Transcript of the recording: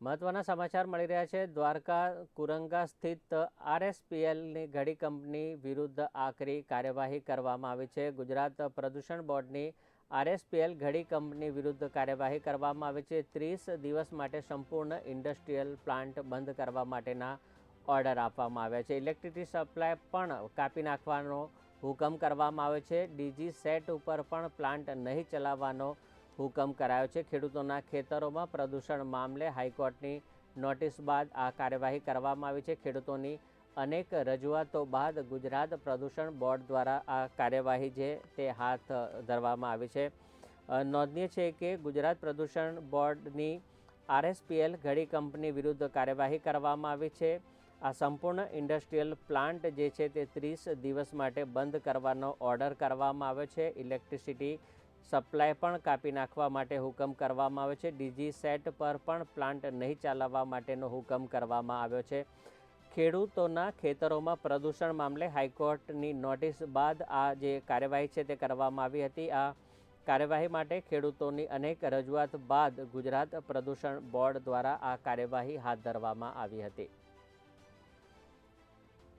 મહત્વના સમાચાર મળી રહ્યા છે. દ્વારકા, કુરંગા સ્થિત આરએસપીએલની ઘડી કંપની વિરુદ્ધ આકરી કાર્યવાહી કરવામાં આવી છે. ગુજરાત પ્રદૂષણ બોર્ડની આરએસપીએલ ઘડી કંપની વિરુદ્ધ કાર્યવાહી કરવામાં આવી છે. ત્રીસ દિવસ માટે સંપૂર્ણ ઇન્ડસ્ટ્રીયલ પ્લાન્ટ બંધ કરવા માટેના ઓર્ડર આપવામાં આવ્યા છે. ઇલેક્ટ્રિસિટી સપ્લાય પણ કાપી નાખવાનો હુકમ કરવામાં આવ્યો છે. ડીજી સેટ ઉપર પણ પ્લાન્ટ નહીં ચલાવવાનો હુકમ કરાયો છે. ખેડૂતોના ખેતરોમાં પ્રદૂષણ મામલે હાઈકોર્ટની નોટિસ બાદ આ કાર્યવાહી કરવામાં આવી છે. ખેડૂતોની અનેક રજૂઆતો બાદ ગુજરાત પ્રદૂષણ બોર્ડ દ્વારા આ કાર્યવાહી છે તે હાથ ધરવામાં આવી છે. નોંધનીય છે કે ગુજરાત પ્રદૂષણ બોર્ડની આરએસપીએલ ઘડી કંપની વિરુદ્ધ કાર્યવાહી કરવામાં આવી છે. આ સંપૂર્ણ ઇન્ડસ્ટ્રીયલ પ્લાન્ટ જે છે તે ત્રીસ દિવસ માટે બંધ કરવાનો ઓર્ડર કરવામાં આવ્યો છે. ઇલેક્ટ્રિસિટી સપ્લાય પણ કાપી નાખવા માટે હુકમ કરવામાં આવ્યો છે. ડીજી સેટ પર પણ પ્લાન્ટ નહીં ચલાવવા માટેનો હુકમ કરવામાં આવ્યો છે. ખેડૂતોના ખેતરોમાં પ્રદૂષણ મામલે હાઈકોર્ટની નોટિસ બાદ આ જે કાર્યવાહી છે તે કરવામાં આવી હતી. આ કાર્યવાહી માટે ખેડૂતોની અનેક રજૂઆત બાદ ગુજરાત પ્રદૂષણ બોર્ડ દ્વારા આ કાર્યવાહી હાથ ધરવામાં આવી હતી.